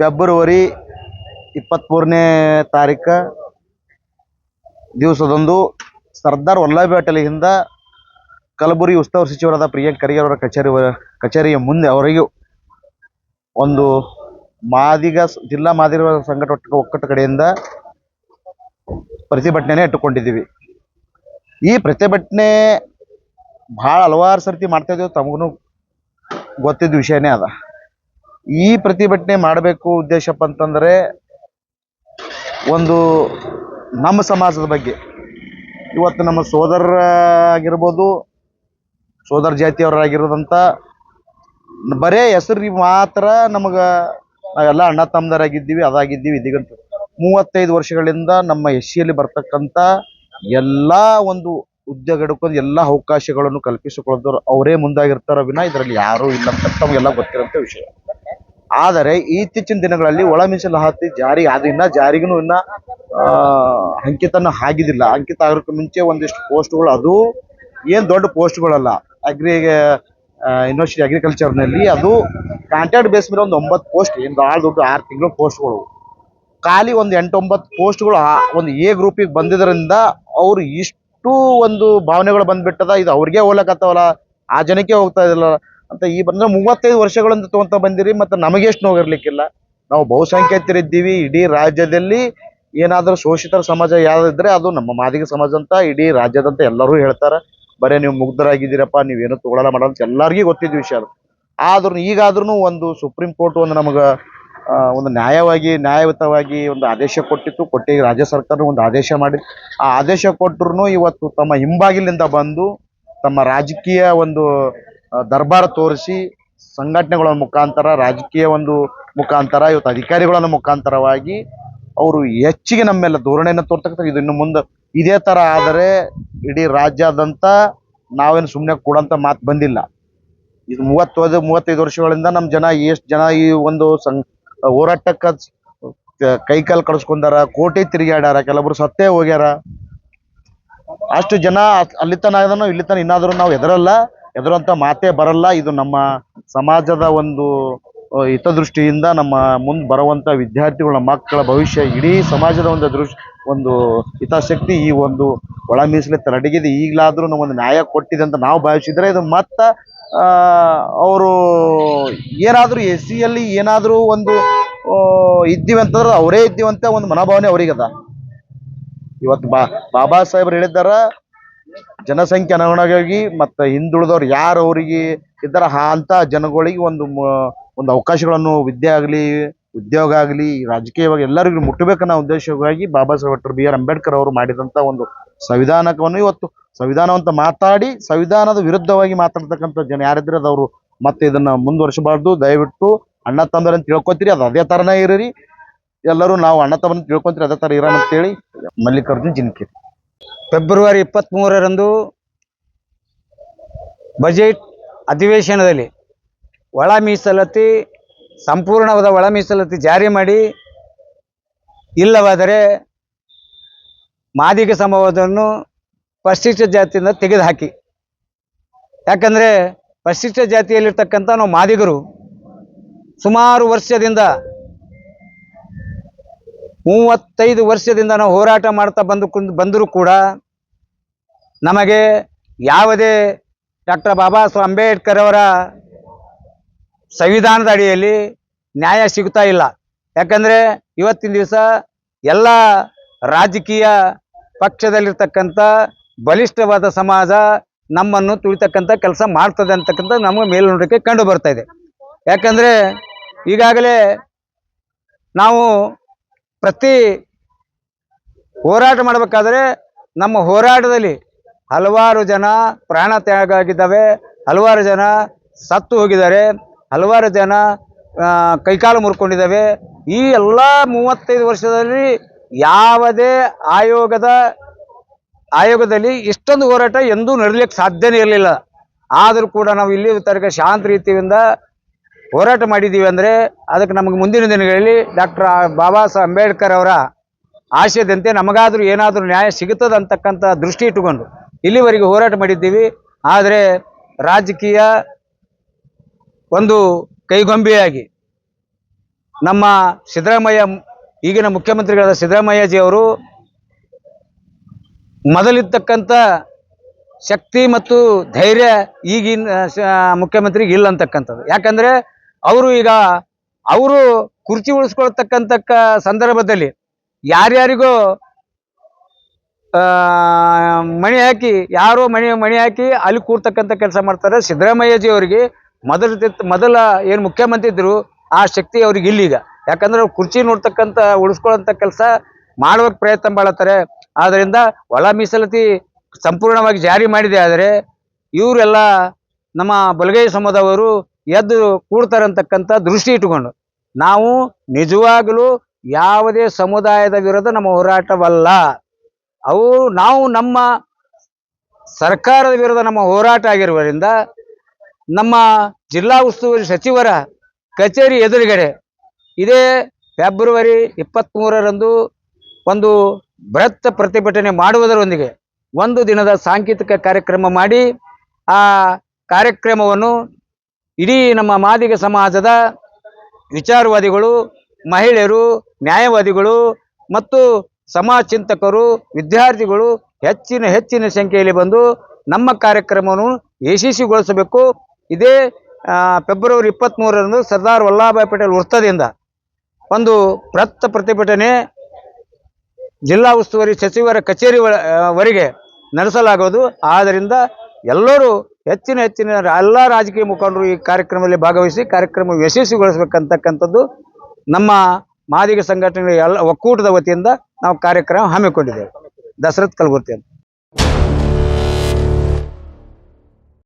February ಇಪ್ಪತ್ತ್ಮೂರನೇ ತಾರೀಕ ದಿವಸದಂದು ಸರ್ದಾರ್ ವಲ್ಲಭಾಯಿ ಪಟೇಲಿಂದ ಕಲಬುರಗಿ ಉಸ್ತುವಾರಿ ಸಚಿವರಾದ ಪ್ರಿಯಾಂಕ್ ಖರ್ಗೆ ಅವರ ಕಚೇರಿ ಕಚೇರಿಯ ಮುಂದೆ ಅವರಿಗೆ ಒಂದು ಮಾದಿಗ ಜಿಲ್ಲಾ ಮಾದಿಗ ಸಂಘಟ ಒಟ್ಟು- ಒಕ್ಕೂಟ ಕಡೆಯಿಂದ ಪ್ರತಿಭಟನೆ ಇಟ್ಟುಕೊಂಡಿದ್ದೀವಿ. ಈ ಪ್ರತಿಭಟನೆ ಭಾಳ ಹಲವಾರು ಸರ್ತಿ ಮಾಡ್ತಾ ಇದ್ದೇವೆ, ತಮಗೂ ಗೊತ್ತಿದ್ದ ವಿಷಯನೇ ಅದ. ಈ ಪ್ರತಿಭಟನೆ ಮಾಡಬೇಕು ಉದ್ದೇಶಪ್ಪ ಅಂತಂದರೆ ಒಂದು ನಮ್ಮ ಸಮಾಜದ ಬಗ್ಗೆ. ಇವತ್ತು ನಮ್ಮ ಸೋದರ ಆಗಿರ್ಬೋದು, ಸೋದರ ಜಾತಿಯವರಾಗಿರೋದಂಥ ಬರೇ ಹೆಸರು ಮಾತ್ರ ನಮಗೆ ನಾವೆಲ್ಲ ಅಣ್ಣ ತಮ್ಮದರಾಗಿದ್ದೀವಿ, ಅದಾಗಿದ್ದೀವಿ ಇದೀಗಂತ. ಮೂವತ್ತೈದು ವರ್ಷಗಳಿಂದ ನಮ್ಮ ಎಸ್ಸಿಯಲ್ಲಿ ಬರ್ತಕ್ಕಂಥ ಎಲ್ಲ ಒಂದು ಉದ್ಯೋಗ ಹಿಡ್ಕೊಂಡು ಎಲ್ಲ ಅವಕಾಶಗಳನ್ನು ಕಲ್ಪಿಸಿಕೊಳ್ಳೋದು ಅವರೇ ಮುಂದಾಗಿರ್ತಾರ ವಿನ ಇದರಲ್ಲಿ ಯಾರೂ ಇಲ್ಲ ಅಂತ ತಮಗೆಲ್ಲ ಗೊತ್ತಿರೋಂಥ ವಿಷಯ. ಆದರೆ ಇತ್ತೀಚಿನ ದಿನಗಳಲ್ಲಿ ಒಳ ಮೀಸಲಾತಿ ಜಾರಿ, ಅದು ಇನ್ನ ಜಾರಿಗೂ ಇನ್ನ ಅಂಕಿತನ ಆಗಿದಿಲ್ಲ. ಅಂಕಿತ ಆಗೋಕ್ಕೆ ಮುಂಚೆ ಒಂದಿಷ್ಟು ಪೋಸ್ಟ್ಗಳು, ಅದು ಏನು ದೊಡ್ಡ ಪೋಸ್ಟ್ಗಳಲ್ಲ. ಅಗ್ರಿ ಯೂನಿವರ್ಸಿಟಿ ಅಗ್ರಿಕಲ್ಚರ್ನಲ್ಲಿ ಅದು ಕಾಂಟ್ರಾಕ್ಟ್ ಬೇಸ್ ಮೇಲೆ ಒಂದು ಒಂಬತ್ತು ಪೋಸ್ಟ್, ಏನು ಭಾಳ ದೊಡ್ಡ ಆರು ತಿಂಗಳು ಪೋಸ್ಟ್ಗಳು. ಖಾಲಿ ಒಂದು ಎಂಟೊಂಬತ್ತು ಪೋಸ್ಟ್ಗಳು ಒಂದು ಎ ಗ್ರೂಪಿಗೆ ಬಂದಿದ್ದರಿಂದ ಅವ್ರು ಇಷ್ಟು ಒಂದು ಭಾವನೆಗಳು ಬಂದ್ಬಿಟ್ಟದ, ಇದು ಅವ್ರಿಗೆ ಹೋಗ್ಲಕತ್ತವಲ್ಲ, ಆ ಜನಕ್ಕೆ ಹೋಗ್ತಾ ಇದಿಲ್ಲ ಅಂತ ಈ ಬಂದ್ರೆ ಮೂವತ್ತೈದು ವರ್ಷಗಳಿಂದ ತಗೊಂತ ಬಂದಿರಿ ಮತ್ತೆ ನಮಗೆ ಎಷ್ಟು ನೋವಿರ್ಲಿಕ್ಕಿಲ್ಲ. ನಾವು ಬಹುಸಂಖ್ಯಾತರಿದ್ದೀವಿ, ಇಡೀ ರಾಜ್ಯದಲ್ಲಿ ಏನಾದರೂ ಶೋಷಿತರ ಸಮಾಜ ಯಾವ್ದಿದ್ರೆ ಅದು ನಮ್ಮ ಮಾದಿಗ ಸಮಾಜ ಅಂತ, ಇಡೀ ರಾಜ್ಯದಂತ ಎಲ್ಲರೂ ಹೇಳ್ತಾರೆ. ಬರೇ ನೀವು ಮುಗ್ಧರಾಗಿದ್ದೀರಪ್ಪ, ನೀವೇನು ತಗೊಳಲ್ಲ ಮಾಡಲ್ಲ ಎಲ್ಲರಿಗೂ ಗೊತ್ತಿದ್ದ ವಿಷಯ ಅದು. ಆದ್ರೂ ಈಗಾದ್ರೂ ಒಂದು ಸುಪ್ರೀಂ ಕೋರ್ಟ್ ಒಂದು ನಮಗೆ ಒಂದು ನ್ಯಾಯವಾಗಿ, ನ್ಯಾಯಯುತವಾಗಿ ಒಂದು ಆದೇಶ ಕೊಟ್ಟಿತ್ತು. ಕೊಟ್ಟಿ ರಾಜ್ಯ ಸರ್ಕಾರ ಒಂದು ಆದೇಶ ಮಾಡಿ ಆ ಆದೇಶ ಕೊಟ್ಟರು ಇವತ್ತು ತಮ್ಮ ಹಿಂಬಾಗಿಲಿಂದ ಬಂದು ತಮ್ಮ ರಾಜಕೀಯ ಒಂದು ದರ್ಬಾರ್ ತೋರಿಸಿ ಸಂಘಟನೆಗಳ ಮುಖಾಂತರ, ರಾಜಕೀಯ ಒಂದು ಮುಖಾಂತರ, ಇವತ್ತು ಅಧಿಕಾರಿಗಳ ಮುಖಾಂತರವಾಗಿ ಅವರು ಹೆಚ್ಚಿಗೆ ನಮ್ಮೆಲ್ಲ ಧೋರಣೆಯನ್ನು ತೋರ್ತಕ್ಕಂಥ ಇದು ಇನ್ನು ಮುಂದೆ ಇದೇ ಥರ ಆದರೆ ಇಡೀ ರಾಜ್ಯಾದ್ಯಂತ ನಾವೇನು ಸುಮ್ಮನೆ ಕೊಡೋಂಥ ಮಾತು ಬಂದಿಲ್ಲ. ಇದು ಮೂವತ್ತೈದು ಮೂವತ್ತೈದು ವರ್ಷಗಳಿಂದ ನಮ್ಮ ಜನ ಎಷ್ಟು ಜನ ಈ ಒಂದು ಸಂ ಹೋರಾಟಕ್ಕೆ ಕೈಕಾಲು ಕಳಿಸ್ಕೊಂಡಾರ, ಕೋಟೆ ತಿರುಗಾಡ್ಯಾರ ಕೆಲವರು ಸತ್ತೇ ಹೋಗ್ಯಾರ. ಅಷ್ಟು ಜನ ಅಲ್ಲಿತನ ಅಲ್ಲಿ ತನ ಅದನ್ನು ಇಲ್ಲಿ ತನ ಇನ್ನಾದರೂ ನಾವು ಎದರಲ್ಲ ಎದರಂತ ಮಾತೇ ಬರಲ್ಲ. ಇದು ನಮ್ಮ ಸಮಾಜದ ಒಂದು ಹಿತದೃಷ್ಟಿಯಿಂದ ನಮ್ಮ ಮುಂದೆ ಬರುವಂತ ವಿದ್ಯಾರ್ಥಿಗಳ ಮಕ್ಕಳ ಭವಿಷ್ಯ ಇಡೀ ಸಮಾಜದ ಒಂದು ದೃಷ್ಟಿ ಒಂದು ಹಿತಾಸಕ್ತಿ ಈ ಒಂದು ಒಳ ಮೀಸಲೆ ತರಡಿಗಿದೆ. ಈಗಲಾದ್ರೂ ನಮ್ಮೊಂದು ನ್ಯಾಯ ಕೊಟ್ಟಿದೆ ಅಂತ ನಾವು ಭಾವಿಸಿದ್ರೆ ಇದು ಮತ್ತೆ ಅವರು ಏನಾದರೂ ಎಸ್ ಸಿಯಲ್ಲಿ ಏನಾದರೂ ಒಂದು ಇದ್ದೀವಿ ಅಂತಂದ್ರೆ ಅವರೇ ಇದ್ದೀವಂತ ಒಂದು ಮನೋಭಾವನೆ ಅವರಿಗದ. ಇವತ್ತು ಬಾ, ಬಾಬಾ ಸಾಹೇಬ್ರು ಹೇಳಿದ್ದಾರ ಜನಸಂಖ್ಯೆ ಅನುಗುಣವಾಗಿ ಮತ್ತು ಹಿಂದುಳಿದವ್ರು ಯಾರು ಅವರಿಗೆ ಇದ್ದಾರ ಅಂತ ಜನಗಳಿಗೆ ಒಂದು ಒಂದು ಅವಕಾಶಗಳನ್ನು ವಿದ್ಯೆ ಆಗಲಿ, ಉದ್ಯೋಗ ಆಗಲಿ, ರಾಜಕೀಯವಾಗಿ ಎಲ್ಲರಿಗೂ ಮುಟ್ಟಬೇಕನ್ನೋ ಉದ್ದೇಶವಾಗಿ Baba Saheb doctor B R Ambedkar ಅವರು ಮಾಡಿದಂಥ ಒಂದು ಸಂವಿಧಾನಕವನ್ನು ಇವತ್ತು ಸಂವಿಧಾನವಂತ ಮಾತಾಡಿ ಸಂವಿಧಾನದ ವಿರುದ್ಧವಾಗಿ ಮಾತಾಡ್ತಕ್ಕಂಥ ಜನ ಯಾರಿದ್ರೆ ಅದವರು ಮತ್ತೆ ಇದನ್ನ ಮುಂದುವರಿಸಬಾರ್ದು. ದಯವಿಟ್ಟು ಅಣ್ಣ ತಂದ್ರೆ ಅಂತ ತಿಳ್ಕೊತೀರಿ, ಅದು ಅದೇ ಥರನೇ ಇರೀರಿ ಎಲ್ಲರೂ ನಾವು ಅಣ್ಣ ತಮ್ಮನ ತಿಳ್ಕೊಂತೀರಿ, ಅದೇ ಥರ ಇರೋಣ ಅಂತೇಳಿ ಮಲ್ಲಿಕಾರ್ಜುನ್ ಜಿನ್ಕಿ ಫೆಬ್ರವರಿ ಇಪ್ಪತ್ತ್ಮೂರರಂದು ಬಜೆಟ್ ಅಧಿವೇಶನದಲ್ಲಿ ಒಳ ಮೀಸಲಾತಿ ಸಂಪೂರ್ಣವಾದ ಒಳ ಮೀಸಲಾತಿ ಜಾರಿ ಮಾಡಿ, ಇಲ್ಲವಾದರೆ ಮಾದಿಗ ಸಮಾಜವನ್ನು ಪರಿಶಿಷ್ಟ ಜಾತಿಯಿಂದ ತೆಗೆದುಹಾಕಿ. ಯಾಕಂದರೆ ಪರಿಶಿಷ್ಟ ಜಾತಿಯಲ್ಲಿರ್ತಕ್ಕಂಥ ನಾವು ಮಾದಿಗರು, ಸುಮಾರು ವರ್ಷದಿಂದ, ಮೂವತ್ತೈದು ವರ್ಷದಿಂದ ನಾವು ಹೋರಾಟ ಮಾಡ್ತಾ ಬಂದು ಬಂದರೂ ಕೂಡ ನಮಗೆ ಯಾವುದೇ ಡಾಕ್ಟರ್ ಬಾಬಾ ಸಾಹೇಬ್ ಅಂಬೇಡ್ಕರ್ ಅವರ ಸಂವಿಧಾನದ ಅಡಿಯಲ್ಲಿ ನ್ಯಾಯ ಸಿಗ್ತಾ ಇಲ್ಲ. ಯಾಕಂದರೆ ಇವತ್ತಿನ ದಿವಸ ಎಲ್ಲ ರಾಜಕೀಯ ಪಕ್ಷದಲ್ಲಿರ್ತಕ್ಕಂಥ ಬಲಿಷ್ಠವಾದ ಸಮಾಜ ನಮ್ಮನ್ನು ತುಳಿತಕ್ಕಂಥ ಕೆಲಸ ಮಾಡ್ತದೆ ಅಂತಕ್ಕಂಥ ನಮಗೆ ಮೇಲ್ನೋಟಕ್ಕೆ ಕಂಡು ಬರ್ತಾ ಇದೆ. ಯಾಕಂದರೆ ಈಗಾಗಲೇ ನಾವು ಪ್ರತಿ ಹೋರಾಟ ಮಾಡಬೇಕಾದ್ರೆ ನಮ್ಮ ಹೋರಾಟದಲ್ಲಿ ಹಲವಾರು ಜನ ಪ್ರಾಣ ತ್ಯಾಗ ಆಗಿದ್ದಾವೆ ಹಲವಾರು ಜನ ಸತ್ತು ಹೋಗಿದ್ದಾರೆ. ಹಲವಾರು ಜನ ಕೈಕಾಲು ಮುರ್ಕೊಂಡಿದ್ದಾವೆ. ಈ ಎಲ್ಲ ಮೂವತ್ತೈದು ವರ್ಷದಲ್ಲಿ ಯಾವುದೇ ಆಯೋಗದ, ಆಯೋಗದಲ್ಲಿ ಇಷ್ಟೊಂದು ಹೋರಾಟ ಎಂದೂ ನಡೀಲಿಕ್ಕೆ ಸಾಧ್ಯನೇ ಇರಲಿಲ್ಲ. ಆದರೂ ಕೂಡ ನಾವು ಇಲ್ಲಿ ತನಕ ಶಾಂತ ರೀತಿಯಿಂದ ಹೋರಾಟ ಮಾಡಿದ್ದೀವಿ ಅಂದರೆ ಅದಕ್ಕೆ ನಮಗೆ ಮುಂದಿನ ದಿನಗಳಲ್ಲಿ ಡಾಕ್ಟರ್ ಬಾಬಾ ಸಾಹೇಬ್ ಅಂಬೇಡ್ಕರ್ ಅವರ ಆಶಯದಂತೆ ನಮಗಾದರೂ ಏನಾದರೂ ನ್ಯಾಯ ಸಿಗುತ್ತದೆ ಅಂತಕ್ಕಂಥ ದೃಷ್ಟಿ ಇಟ್ಟುಕೊಂಡು ಇಲ್ಲಿವರೆಗೆ ಹೋರಾಟ ಮಾಡಿದ್ದೀವಿ. ಆದರೆ ರಾಜಕೀಯ ಒಂದು ಕೈಗೊಂಬೆಯಾಗಿ ನಮ್ಮ ಸಿದ್ದರಾಮಯ್ಯ, ಈಗಿನ ಮುಖ್ಯಮಂತ್ರಿಗಳಾದ ಸಿದ್ದರಾಮಯ್ಯಜಿ ಅವರು ಮೊದಲಿರ್ತಕ್ಕಂಥ ಶಕ್ತಿ ಮತ್ತು ಧೈರ್ಯ ಈಗಿನ ಮುಖ್ಯಮಂತ್ರಿಗೆ ಇಲ್ಲ ಅಂತಕ್ಕಂಥದ್ದು. ಯಾಕಂದರೆ ಅವರು ಈಗ, ಅವರು ಕುರ್ಚಿ ಉಳಿಸ್ಕೊಳ್ತಕ್ಕಂಥ ಸಂದರ್ಭದಲ್ಲಿ ಯಾರ್ಯಾರಿಗೋ ಮಣಿ ಹಾಕಿ, ಯಾರೋ ಮಣಿ ಮಣಿ ಹಾಕಿ ಅಲ್ಲಿ ಕೂರ್ತಕ್ಕಂಥ ಕೆಲಸ ಮಾಡ್ತಾರೆ. ಸಿದ್ದರಾಮಯ್ಯಜಿ ಅವರಿಗೆ ಮೊದಲ ಮೊದಲ ಏನು ಮುಖ್ಯಮಂತ್ರಿ ಇದ್ರು ಆ ಶಕ್ತಿ ಅವ್ರಿಗೆ ಇಲ್ಲೀಗ. ಯಾಕಂದ್ರೆ ಅವ್ರು ಕುರ್ಚಿ ನೋಡ್ತಕ್ಕಂಥ, ಉಳಿಸ್ಕೊಳ್ಳೋಂಥ ಕೆಲಸ ಮಾಡೋಕ್ಕೆ ಪ್ರಯತ್ನ ಮಾಡತ್ತಾರೆ ಆದ್ದರಿಂದ ಒಳ ಮೀಸಲಾತಿ ಸಂಪೂರ್ಣವಾಗಿ ಜಾರಿ ಮಾಡಿದೆ. ಆದರೆ ಇವರೆಲ್ಲ ನಮ್ಮ ಬಲಗೈ ಸಮುದಾಯವರು ಎದ್ದು ಕೂಡ್ತಾರಂತಕ್ಕಂಥ ದೃಷ್ಟಿ ಇಟ್ಟುಕೊಂಡು, ನಾವು ನಿಜವಾಗಲೂ ಯಾವುದೇ ಸಮುದಾಯದ ವಿರುದ್ಧ ನಮ್ಮ ಹೋರಾಟವಲ್ಲ. ಅವು ನಾವು ನಮ್ಮ ಸರ್ಕಾರದ ವಿರುದ್ಧ ನಮ್ಮ ಹೋರಾಟ ಆಗಿರುವುದರಿಂದ ನಮ್ಮ ಜಿಲ್ಲಾ ಉಸ್ತುವಾರಿ ಸಚಿವರ ಕಚೇರಿ ಎದುರುಗಡೆ ಇದೇ ಫೆಬ್ರವರಿ ಇಪ್ಪತ್ತ್ಮೂರರಂದು ಒಂದು ಬೃಹತ್ ಪ್ರತಿಭಟನೆ ಮಾಡುವುದರೊಂದಿಗೆ ಒಂದು ದಿನದ ಸಾಂಕೇತಿಕ ಕಾರ್ಯಕ್ರಮ ಮಾಡಿ ಆ ಕಾರ್ಯಕ್ರಮವನ್ನು ಇಡೀ ನಮ್ಮ ಮಾದಿಗ ಸಮಾಜದ ವಿಚಾರವಾದಿಗಳು, ಮಹಿಳೆಯರು, ನ್ಯಾಯವಾದಿಗಳು ಮತ್ತು ಸಮಾಜ ಚಿಂತಕರು ವಿದ್ಯಾರ್ಥಿಗಳು ಹೆಚ್ಚಿನ ಹೆಚ್ಚಿನ ಸಂಖ್ಯೆಯಲ್ಲಿ ಬಂದು ನಮ್ಮ ಕಾರ್ಯಕ್ರಮವನ್ನು ಯಶಸ್ವಿಗೊಳಿಸಬೇಕು. ಇದೇ ಫೆಬ್ರವರಿ ಇಪ್ಪತ್ತ್ಮೂರರಂದು ಸರ್ದಾರ್ ವಲ್ಲಭಾಯ್ ಪಟೇಲ್ ವೃತ್ತದಿಂದ ಒಂದು ಬೃಹತ್ ಪ್ರತಿಭಟನೆ ಜಿಲ್ಲಾ ಉಸ್ತುವಾರಿ ಸಚಿವರ ಕಚೇರಿ ವರೆಗೆ ನಡೆಸಲಾಗುವುದು. ಆದ್ದರಿಂದ ಎಲ್ಲರೂ ಹೆಚ್ಚಿನ ಹೆಚ್ಚಿನ ಎಲ್ಲ ರಾಜಕೀಯ ಮುಖಂಡರು ಈ ಕಾರ್ಯಕ್ರಮದಲ್ಲಿ ಭಾಗವಹಿಸಿ ಕಾರ್ಯಕ್ರಮ ಯಶಸ್ವಿಗೊಳಿಸಬೇಕಂತಕ್ಕಂಥದ್ದು ನಮ್ಮ ಮಾದಿಗ ಸಂಘಟನೆಗಳ ಎಲ್ಲ ಒಕ್ಕೂಟದ ವತಿಯಿಂದ ನಾವು ಕಾರ್ಯಕ್ರಮ ಹಮ್ಮಿಕೊಂಡಿದ್ದೇವೆ. ದಶರಥ್ ಕಲಬುರ್ತಿ ಅಂತ